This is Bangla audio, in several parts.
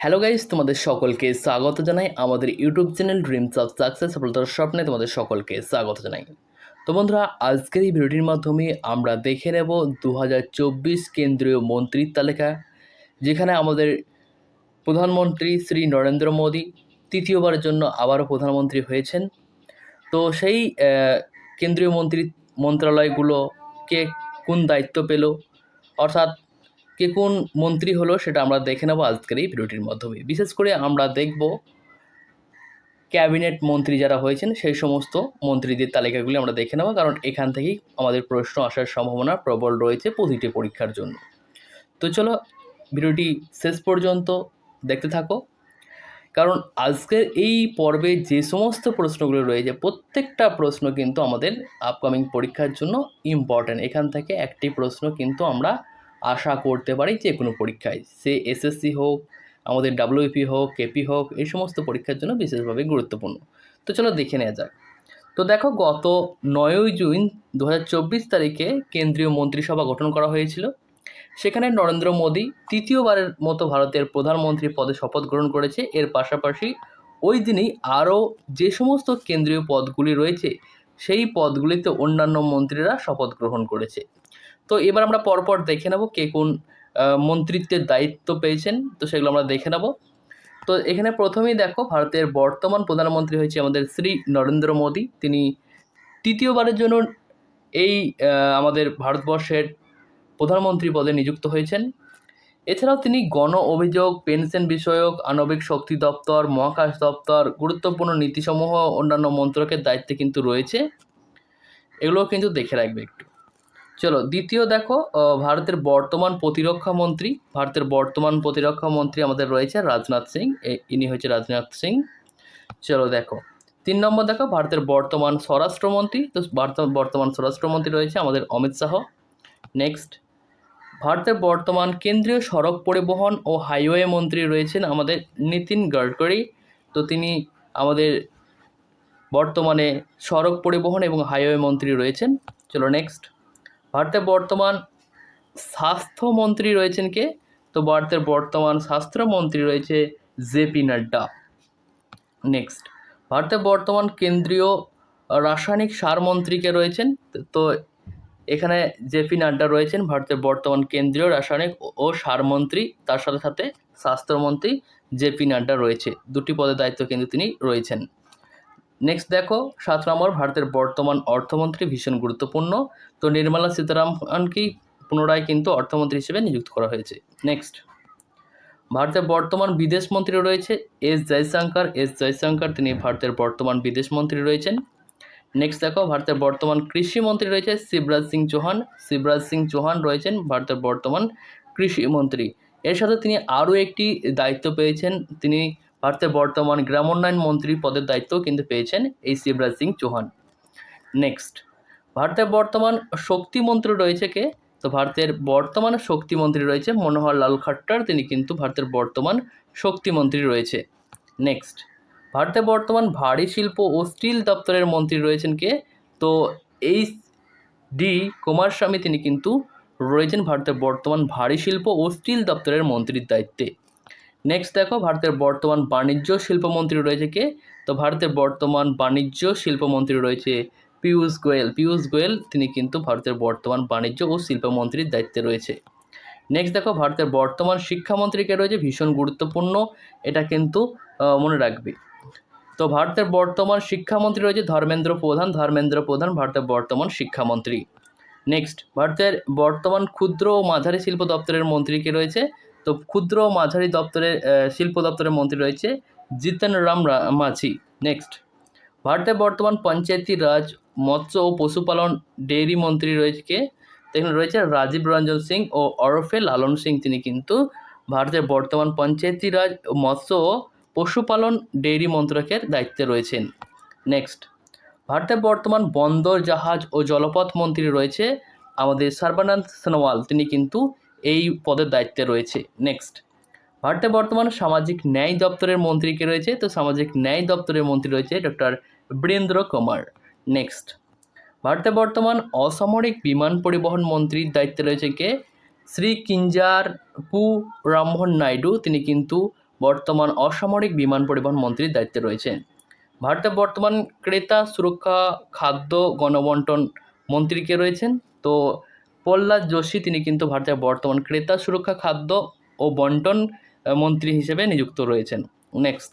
হ্যালো গাইস তোমাদের সকলকে স্বাগত জানাই আমাদের YouTube channel dreams of success সফলতার স্বপ্নে তোমাদের সকলকে স্বাগত জানাই। তো বন্ধুরা, আজকের এই ভিডিওটির মাধ্যমে আমরা দেখে নেব দু হাজার চব্বিশ কেন্দ্রীয় মন্ত্রীর তালিকা, যেখানে আমাদের প্রধানমন্ত্রী শ্রী নরেন্দ্র মোদী তৃতীয়বারের জন্য আবারও প্রধানমন্ত্রী হয়েছেন। তো সেই কেন্দ্রীয় মন্ত্রী মন্ত্রণালয়গুলো কে কোন দায়িত্ব পেল? অর্থাৎ কে কোন মন্ত্রী হলো সেটা আমরা দেখে নেব আজকের এই ভিডিওটির মাধ্যমে। বিশেষ করে আমরা দেখব ক্যাবিনেট মন্ত্রী যারা হয়েছেন, সেই সমস্ত মন্ত্রীদের তালিকাগুলি আমরা দেখে নেব, কারণ এখান থেকেই আমাদের প্রশ্ন আসার সম্ভাবনা প্রবল রয়েছে প্রতিটি পরীক্ষার জন্য। তো চলো ভিডিওটি শেষ পর্যন্ত দেখতে থাকো। কারণ আজকের এই পর্বে যে সমস্ত প্রশ্নগুলো রয়েছে, প্রত্যেকটা প্রশ্ন কিন্তু আমাদের আপকামিং পরীক্ষার জন্য ইম্পর্ট্যান্ট এখান থেকে একটি প্রশ্ন কিন্তু আমরা আশা করতে পারি যে কোনো পরীক্ষায়, সে এসএসসি হোক, আমাদের ডাব্লিউপি হোক কেপি হোক, এই সমস্ত পরীক্ষার জন্য বিশেষভাবে গুরুত্বপূর্ণ। তো চলো দেখে নেওয়া যাক। তো দেখো গত নয়ই জুন দু হাজার চব্বিশ তারিখে কেন্দ্রীয় মন্ত্রিসভা গঠন করা হয়েছিল। সেখানে নরেন্দ্র মোদী তৃতীয়বারের মতো ভারতের প্রধানমন্ত্রী পদে শপথ গ্রহণ করেছে। এর পাশাপাশি ওই দিনই আরও যে সমস্ত কেন্দ্রীয় পদগুলি রয়েছে, সেই পদগুলিতে অন্যান্য মন্ত্রীরা শপথ গ্রহণ করেছে। তো এবার আমরা পরপর দেখে নেব কে কোন মন্ত্রিত্বের দায়িত্ব পেয়েছেন। তো সেগুলো আমরা দেখে নেব। তো এখানে প্রথমেই দেখো, ভারতের বর্তমান প্রধানমন্ত্রী হয়েছে আমাদের শ্রী নরেন্দ্র মোদী। তিনি তৃতীয়বারের জন্য এই আমাদের ভারতবর্ষের প্রধানমন্ত্রী পদে নিযুক্ত হয়েছেন। এছাড়াও তিনি গণ অভিযোগ, পেনশন বিষয়ক, আণবিক শক্তি দপ্তর, মহাকাশ দপ্তর, গুরুত্বপূর্ণ নীতিসমূহ অন্যান্য মন্ত্রকের দায়িত্বে কিন্তু রয়েছে। এগুলো কিন্তু দেখে রাখবে একটু। চলো, দ্বিতীয় দেখো ভারতের বর্তমান প্রতিরক্ষা মন্ত্রী, ভারতের বর্তমান প্রতিরক্ষা মন্ত্রী আমাদের রয়েছে রাজনাথ সিং ইনি হচ্ছে রাজনাথ সিং। চলো দেখো, তিন নম্বর দেখো, ভারতের বর্তমান স্বরাষ্ট্রমন্ত্রী, তো বর্তমান স্বরাষ্ট্রমন্ত্রী রয়েছে আমাদের অমিত শাহ। নেক্সট ভারতের বর্তমান কেন্দ্রীয় সড়ক পরিবহন ও হাইওয়ে মন্ত্রী রয়েছেন আমাদের নীতিন গডকরি। তো তিনি আমাদের বর্তমানে সড়ক পরিবহন এবং হাইওয়ে মন্ত্রী রয়েছেন। চলো নেক্সট ভারতের বর্তমান স্বাস্থ্যমন্ত্রী রয়েছেন কে? তো ভারতের বর্তমান স্বাস্থ্যমন্ত্রী রয়েছে জেপি নাড্ডা। নেক্সট ভারতের বর্তমান কেন্দ্রীয় রাসায়নিক সার মন্ত্রীকে রয়েছেন? তো এখানে জেপি নাড্ডা রয়েছেন ভারতের বর্তমান কেন্দ্রীয় রাসায়নিক ও- সার মন্ত্রী। তার সাথে সাথে স্বাস্থ্যমন্ত্রী জেপি নাড্ডা রয়েছে। দুটি পদের দায়িত্ব কিন্তু তিনি রয়েছেন। নেক্সট দেখো, সাত নম্বর, ভারতের বর্তমান অর্থমন্ত্রী ভীষণ গুরুত্বপূর্ণ। তো নির্মলা সীতারামনকেই পুনরায় কিন্তু অর্থমন্ত্রী হিসেবে নিযুক্ত করা হয়েছে। নেক্সট ভারতের বর্তমান বিদেশ মন্ত্রী রয়েছে এস জয়শঙ্কর। এস জয়শঙ্কর, তিনি ভারতের বর্তমান বিদেশ মন্ত্রী রয়েছেন। নেক্সট দেখো, ভারতের বর্তমান কৃষি মন্ত্রী রয়েছে শিবরাজ সিং চৌহান। শিবরাজ সিং চৌহান রয়েছেন ভারতের বর্তমান কৃষি মন্ত্রী। এর সাথে তিনি আরও একটি দায়িত্ব পেয়েছেন। তিনি ভারতের বর্তমান গ্রামোন্নয়ন মন্ত্রী পদের দায়িত্বও কিন্তু পেয়েছেন এই শিবরাজ সিং চৌহান। নেক্সট ভারতের বর্তমান শক্তিমন্ত্রী রয়েছে কে? তো ভারতের বর্তমান শক্তিমন্ত্রী রয়েছে মনোহর লাল খাট্টার, তিনি কিন্তু ভারতের বর্তমান শক্তিমন্ত্রী রয়েছে। নেক্সট ভারতের বর্তমান ভারী শিল্প ও স্টিল দপ্তরের মন্ত্রী রয়েছেন কে? তো এই ডি কুমারস্বামী তিনি কিন্তু রয়েছেন ভারতের বর্তমান ভারী শিল্প ও স্টিল দপ্তরের মন্ত্রীর দায়িত্বে। নেক্সট দেখো, ভারতের বর্তমান বাণিজ্য শিল্পমন্ত্রী রয়েছে কে? তো ভারতের বর্তমান বাণিজ্য শিল্পমন্ত্রী রয়েছে পীয়ূষ গোয়েল। পীয়ূষ গোয়েল, তিনি কিন্তু ভারতের বর্তমান বাণিজ্য ও শিল্পমন্ত্রীর দায়িত্বে রয়েছে। নেক্সট দেখো, ভারতের বর্তমান শিক্ষামন্ত্রীকে রয়েছে? ভীষণ গুরুত্বপূর্ণ, এটা কিন্তু মনে রাখবে। তো ভারতের বর্তমান শিক্ষামন্ত্রী রয়েছে ধর্মেন্দ্র প্রধান। ধর্মেন্দ্র প্রধান ভারতের বর্তমান শিক্ষামন্ত্রী। নেক্সট ভারতের বর্তমান ক্ষুদ্র ও মাঝারি শিল্প দপ্তরের মন্ত্রীকে রয়েছে? তো ক্ষুদ্র মাঝারি দপ্তরের শিল্প দপ্তরের মন্ত্রী রয়েছে জিতেন রাম মাঝি। নেক্সট ভারতের বর্তমান পঞ্চায়েতি রাজ, মৎস্য ও পশুপালন ডেইরি মন্ত্রী রয়েছে কে? এখানে রয়েছে রাজীব রঞ্জন সিং ও অরফে লালন সিং। তিনি কিন্তু ভারতের বর্তমান পঞ্চায়েতি রাজ, মৎস্য ও পশুপালন ডেইরি মন্ত্রকের দায়িত্বে রয়েছেন। নেক্সট ভারতের বর্তমান বন্দর জাহাজ ও জলপথ মন্ত্রী রয়েছে আমাদের সর্বানন্দ সোনোয়াল। তিনি কিন্তু এই পদের দায়িত্বে রয়েছে। নেক্সট ভারতে বর্তমান সামাজিক ন্যায় দপ্তরের মন্ত্রীকে রয়েছে? তো সামাজিক ন্যায় দপ্তরের মন্ত্রী রয়েছে ডক্টর বীরেন্দ্র কুমার। নেক্সট ভারতে বর্তমান অসামরিক বিমান পরিবহন মন্ত্রীর দায়িত্বে রয়েছে কে? শ্রী কিঞ্জার পু রামমোহন নাইডু। তিনি কিন্তু বর্তমান অসামরিক বিমান পরিবহন মন্ত্রীর দায়িত্বে রয়েছেন। ভারতের বর্তমান ক্রেতা সুরক্ষা খাদ্য গণবন্টন মন্ত্রী কে রয়েছেন? তো প্রহ্লাদ যোশী তিনি কিন্তু ভারতের বর্তমান ক্রেতা, সুরক্ষা, খাদ্য ও বন্টন মন্ত্রী হিসেবে নিযুক্ত রয়েছেন। নেক্সট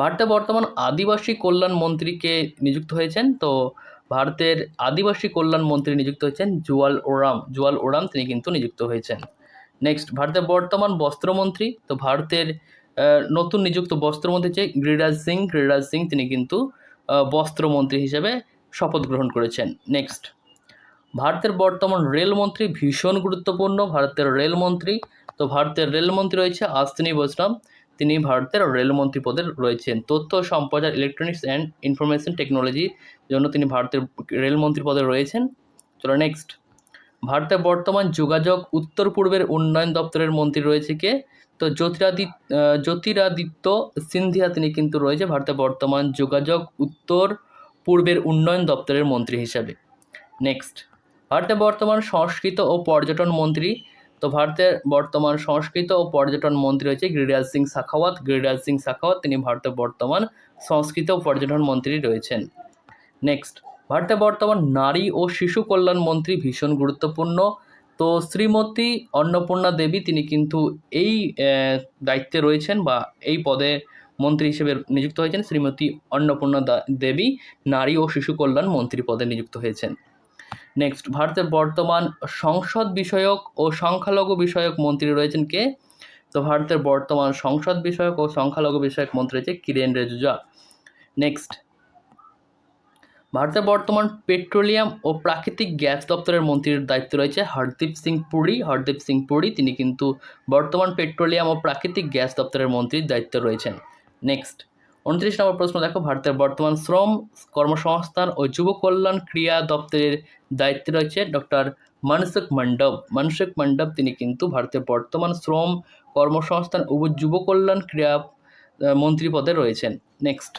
ভারতে বর্তমান আদিবাসী কল্যাণ মন্ত্রীকে নিযুক্ত হয়েছেন? তো ভারতের আদিবাসী কল্যাণ মন্ত্রী নিযুক্ত হয়েছেন জুয়াল ওরাম। জুয়াল ওরাম তিনি কিন্তু নিযুক্ত হয়েছেন। নেক্সট ভারতের বর্তমান বস্ত্রমন্ত্রী। তো ভারতের নতুন নিযুক্ত বস্ত্রমন্ত্রী হচ্ছে গিরিরাজ সিং। গিরিরাজ সিং তিনি কিন্তু বস্ত্রমন্ত্রী হিসেবে শপথ গ্রহণ করেছেন। নেক্সট ভারতের বর্তমান রেলমন্ত্রী ভীষণ গুরুত্বপূর্ণ, ভারতের রেলমন্ত্রী। তো ভারতের রেলমন্ত্রী রয়েছে আস্তিনী বৈষ্ণব। তিনি ভারতের রেলমন্ত্রী পদে রয়েছেন। তথ্য, সম্প্রচার ইলেকট্রনিক্স অ্যান্ড ইনফরমেশন টেকনোলজির জন্য তিনি ভারতের রেলমন্ত্রী পদে রয়েছেন। চলো নেক্সট ভারতের বর্তমান যোগাযোগ উত্তর পূর্বের উন্নয়ন দপ্তরের মন্ত্রী রয়েছে কে? তো জ্যোতিরাদিত্য জ্যোতিরাদিত্য সিন্ধিয়া তিনি কিন্তু রয়েছে ভারতের বর্তমান যোগাযোগ উত্তর পূর্বের উন্নয়ন দপ্তরের মন্ত্রী হিসাবে। নেক্সট ভারতের বর্তমান সংস্কৃত ও পর্যটন মন্ত্রী, তো ভারতের বর্তমান সংস্কৃত ও পর্যটন মন্ত্রী হচ্ছে গিরিরাজ সিং শাখাওয়াত গিরিরাজ সিং শাখাওয়াত তিনি ভারতের বর্তমান সংস্কৃত ও পর্যটন মন্ত্রী রয়েছেন। নেক্সট ভারতের বর্তমান নারী ও শিশু কল্যাণ মন্ত্রী ভীষণ গুরুত্বপূর্ণ। তো শ্রীমতী অন্নপূর্ণা দেবী তিনি কিন্তু এই দায়িত্বে রয়েছেন বা এই পদে মন্ত্রী হিসেবে নিযুক্ত হয়েছেন শ্রীমতী অন্নপূর্ণা দেবী, নারী ও শিশু কল্যাণ মন্ত্রী পদে নিযুক্ত হয়েছেন। নেক্সট ভারতের বর্তমান সংসদ বিষয়ক ও সংখ্যালঘু বিষয়ক মন্ত্রী রয়েছেন কে? তো ভারতের বর্তমান সংসদ বিষয়ক ও সংখ্যালঘু বিষয়ক মন্ত্রী হচ্ছে কিরেন রিজিজু। নেক্সট ভারতের বর্তমান পেট্রোলিয়াম ও প্রাকৃতিক গ্যাস দপ্তরের মন্ত্রীর দায়িত্ব রয়েছে হরদীপ সিং পুরি। হরদীপ সিং পুরি, তিনি কিন্তু বর্তমান পেট্রোলিয়াম ও প্রাকৃতিক গ্যাস দপ্তরের মন্ত্রীর দায়িত্বে রয়েছেন। নেক্সট উনত্রিশ নম্বর প্রশ্ন, দেখো, ভারতের বর্তমান শ্রম কর্মসংস্থান ও যুব কল্যাণ ক্রিয়া দপ্তরের দায়িত্বে রয়েছে ডক্টর মনসুখ মণ্ডপ। মনসুখ মণ্ডপ, তিনি কিন্তু ভারতের বর্তমান শ্রম কর্মসংস্থান ও যুব কল্যাণ ক্রিয়া মন্ত্রী পদে রয়েছেন। নেক্সট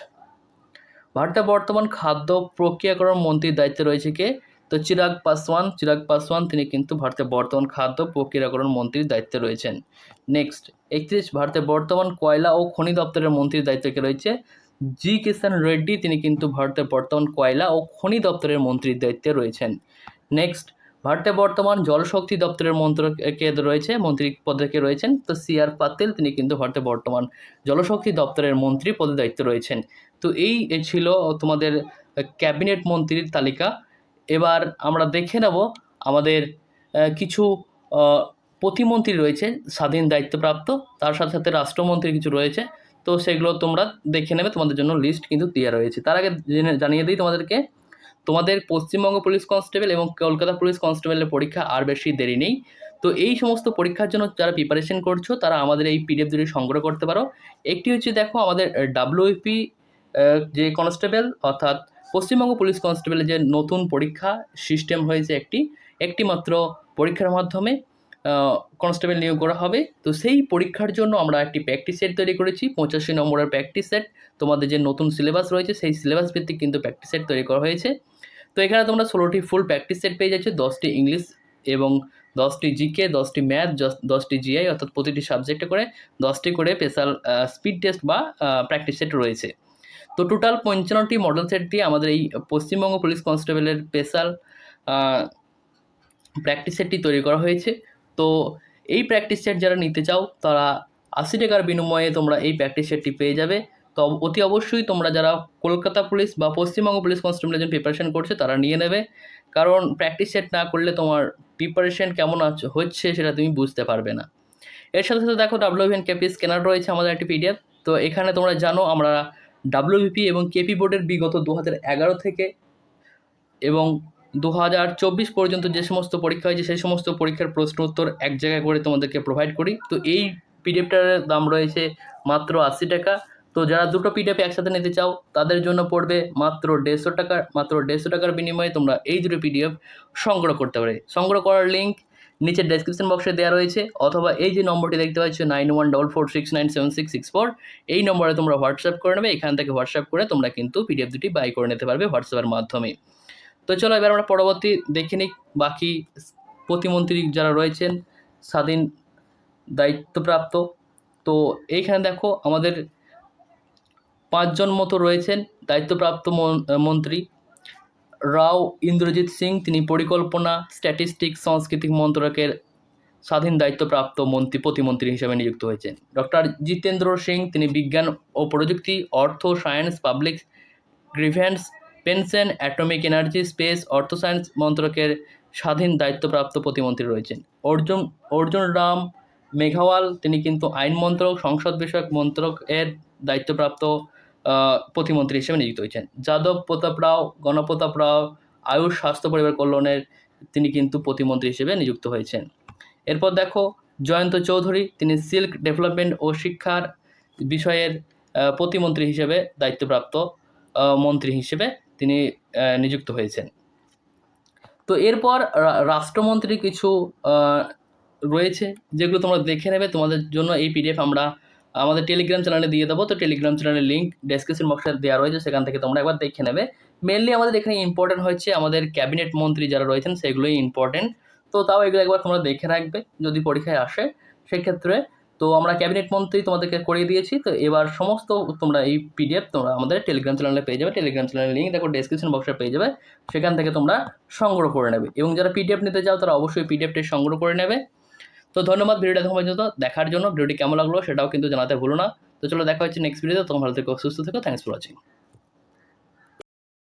ভারতের বর্তমান খাদ্য প্রক্রিয়াকরণ মন্ত্রীর দায়িত্বে রয়েছে কে? তো চিরাগ পাসওয়ান চিরাগ পাসওয়ান, তিনি কিন্তু ভারতের বর্তমান খাদ্য প্রক্রিয়াকরণ মন্ত্রীর দায়িত্বে রয়েছেন। নেক্সট একত্রিশ, ভারতের বর্তমান কয়লা ও খনি দপ্তরের মন্ত্রীর দায়িত্বে কে রয়েছে? জি কিষান রেড্ডি, তিনি কিন্তু ভারতের বর্তমান কয়লা ও খনি দপ্তরের মন্ত্রীর দায়িত্বে রয়েছেন। নেক্সট ভারতের বর্তমান জলশক্তি দপ্তরের মন্ত্রকে রয়েছে? মন্ত্রী পদে কে রয়েছেন? তো সি আর পাতিল, তিনি কিন্তু ভারতের বর্তমান জলশক্তি দপ্তরের মন্ত্রী পদে দায়িত্বে রয়েছেন। তো এই ছিল তোমাদের ক্যাবিনেট মন্ত্রীর তালিকা। এবার আমরা দেখে নেব আমাদের কিছু প্রতিমন্ত্রী রয়েছে স্বাধীন দায়িত্বপ্রাপ্ত, তার সাথে সাথে রাষ্ট্রমন্ত্রী কিছু রয়েছে। তো সেগুলো তোমরা দেখে নেবে, তোমাদের জন্য লিস্ট কিন্তু দেওয়া রয়েছে। তার আগে জেনে, জানিয়ে দিই তোমাদেরকে, তোমাদের পশ্চিমবঙ্গ পুলিশ কনস্টেবল এবং কলকাতা পুলিশ কনস্টেবলের পরীক্ষা আর বেশি দেরি নেই। তো এই সমস্ত পরীক্ষার জন্য যারা প্রিপারেশন করছ, তারা আমাদের এই পিডিএফ দুটি সংগ্রহ করতে পারো। একটি হচ্ছে দেখো আমাদের ডাব্লিউপি যে কনস্টেবল অর্থাৎ পশ্চিমবঙ্গ পুলিশ কনস্টেবলের যে নতুন পরীক্ষা সিস্টেম হয়েছে একটি একটি মাত্র পরীক্ষার মাধ্যমে কনস্টেবল নিয়োগ করা হবে। তো সেই পরীক্ষার জন্য আমরা একটি প্র্যাকটিস সেট তৈরি করেছি, পঁচাশি নম্বরের প্র্যাকটিস সেট। তোমাদের যে নতুন সিলেবাস রয়েছে, সেই সিলেবাস ভিত্তিক কিন্তু প্র্যাকটিস সেট তৈরি করা হয়েছে। তো এখানে তোমরা ষোলোটি ফুল প্র্যাকটিস সেট পেয়ে যাচ্ছে, দশটি ইংলিশ এবং দশটি জিকে, দশটি ম্যাথ দশটি জিআই, অর্থাৎ প্রতিটি সাবজেক্টে করে দশটি করে স্পেশাল স্পিড টেস্ট বা প্র্যাকটিস সেট রয়েছে। তো টোটাল পঞ্চান্নটি মডেল সেট দিয়ে আমাদের এই পশ্চিমবঙ্গ পুলিশ কনস্টেবলের স্পেশাল প্র্যাকটিস সেটটি তৈরি করা হয়েছে। তো এই প্র্যাকটিস সেট যারা নিতে চাও, তারা আশি টাকার বিনিময়ে তোমরা এই প্র্যাকটিস সেটটি পেয়ে যাবে। তো অতি অবশ্যই তোমরা যারা কলকাতা পুলিশ বা পশ্চিমবঙ্গ পুলিশ কনস্টেবলের জন্য প্রিপারেশন করছে, তারা নিয়ে নেবে। কারণ প্র্যাকটিস সেট না করলে তোমার প্রিপারেশন কেমন হচ্ছে সেটা তুমি বুঝতে পারবে না। এর সাথে সাথে দেখো ডাব্লিউভিএন কেপি স্ক্যানার রয়েছে আমাদের একটি পিডিএফ তো এখানে তোমরা জানো, আমরা ডাব্লিউবিপি এবং কেপি বোর্ডের বিগত দু হাজার এগারো থেকে এবং দু হাজার চব্বিশ পর্যন্ত যে সমস্ত পরীক্ষা হয়েছে, সেই সমস্ত পরীক্ষার প্রশ্ন উত্তর এক জায়গায় করে তোমাদেরকে প্রোভাইড করি। তো এই পিডিএফটার দাম রয়েছে মাত্র আশি টাকা। তো যারা দুটো পিডিএফ একসাথে নিতে চাও, তাদের জন্য পড়বে মাত্র দেড়শো টাকা, মাত্র দেড়শো টাকার বিনিময়ে তোমরা এই দুটো পিডিএফ সংগ্রহ করতে পারে সংগ্রহ করার লিঙ্ক নিচে ডেসক্রিপশন বক্সে দেওয়া রয়েছে, অথবা এই যে নম্বরটি দেখতে পাচ্ছ nine one double four six nine seven six six four এই নম্বরে তোমরা হোয়াটসঅ্যাপ করে নেবে, এখান থেকে হোয়াটসঅ্যাপ করে তোমরা কিন্তু পিডিএফ দুটি বাই করে নিতে পারবে হোয়াটসঅ্যাপের মাধ্যমে। তো চলো এবার আমরা পরবর্তী দেখে নিই, বাকি প্রতিমন্ত্রী যারা রয়েছেন, স্বাধীন দায়িত্বপ্রাপ্ত। তো এইখানে দেখো আমাদের পাঁচজন মতো রয়েছেন দায়িত্বপ্রাপ্ত মন- মন্ত্রী। রাও ইন্দ্রজিৎ সিং, তিনি পরিকল্পনা, স্ট্যাটিস্টিক, সাংস্কৃতিক মন্ত্রকের স্বাধীন দায়িত্বপ্রাপ্ত মন্ত্রী, প্রতিমন্ত্রী হিসেবে নিযুক্ত হয়েছেন। ডক্টর জিতেন্দ্র সিং, তিনি বিজ্ঞান ও প্রযুক্তি, অর্থ, science, public grievance, pension, atomic energy, space, অর্থ সায়েন্স মন্ত্রকের স্বাধীন দায়িত্বপ্রাপ্ত প্রতিমন্ত্রী রয়েছেন। অর্জুন অর্জুন রাম মেঘাওয়াল, তিনি কিন্তু আইন মন্ত্রক, সংসদ বিষয়ক মন্ত্রক এর দায়িত্বপ্রাপ্ত প্রতিমন্ত্রী হিসেবে নিযুক্ত হয়েছেন। যাদব প্রতাপ রাও, গণপ্রতাপ রাও, আয়ুষ স্বাস্থ্য পরিবার কল্যাণের তিনি কিন্তু প্রতিমন্ত্রী হিসেবে নিযুক্ত হয়েছেন। এরপর দেখো, জয়ন্ত চৌধুরী, তিনি সিল্ক ডেভেলপমেন্ট ও শিক্ষার বিষয়ের প্রতিমন্ত্রী হিসেবে দায়িত্বপ্রাপ্ত মন্ত্রী হিসেবে তিনি নিযুক্ত হয়েছেন। তো এরপর রাষ্ট্রমন্ত্রী কিছু রয়েছে, যেগুলো তোমরা দেখে নেবে। তোমাদের জন্য এই পিডিএফ আমরা আমাদের টেলিগ্রাম চ্যানেলে দিয়ে দেবো। তো টেলিগ্রাম চ্যানেলের লিঙ্ক ডেসক্রিপশন বক্সে দেওয়া রয়েছে, সেখান থেকে তোমরা একবার দেখে নেবে। মেনলি আমাদের এখানে ইম্পর্টেন্ট হচ্ছে আমাদের ক্যাবিনেট মন্ত্রী যারা রয়েছেন, সেগুলোই ইম্পর্টেন্ট তো তাও এগুলো একবার তোমরা দেখে রাখবে, যদি পরীক্ষায় আসে, সেক্ষেত্রে। তো আমরা ক্যাবিনেট মন্ত্রী তোমাদেরকে করিয়ে দিয়েছি, তো এবার সমস্ত তোমরা এই পিডিএফ তোমরা আমাদের টেলিগ্রাম চ্যানেলে পেয়ে যাবে। টেলিগ্রাম চ্যানেলের লিঙ্ক দেখো ডেসক্রিপশন বক্সে পেয়ে যাবে, সেখান থেকে তোমরা সংগ্রহ করে নেবে। এবং যারা পিডিএফ নিতে চাও, তারা অবশ্যই পিডিএফটি সংগ্রহ করে নেবে। তো ধন্যবাদ ভিডিওটা এখন পর্যন্ত দেখার জন্য, ভিডিওটি কেমন লাগল সেটাও কিন্তু জানাতে ভুলো না। তো চলো দেখা হচ্ছে নেক্সট ভিডিওতে তোমার ভালো থেকো, সুস্থ থেকো থ্যাংকস ফর ওয়াচিং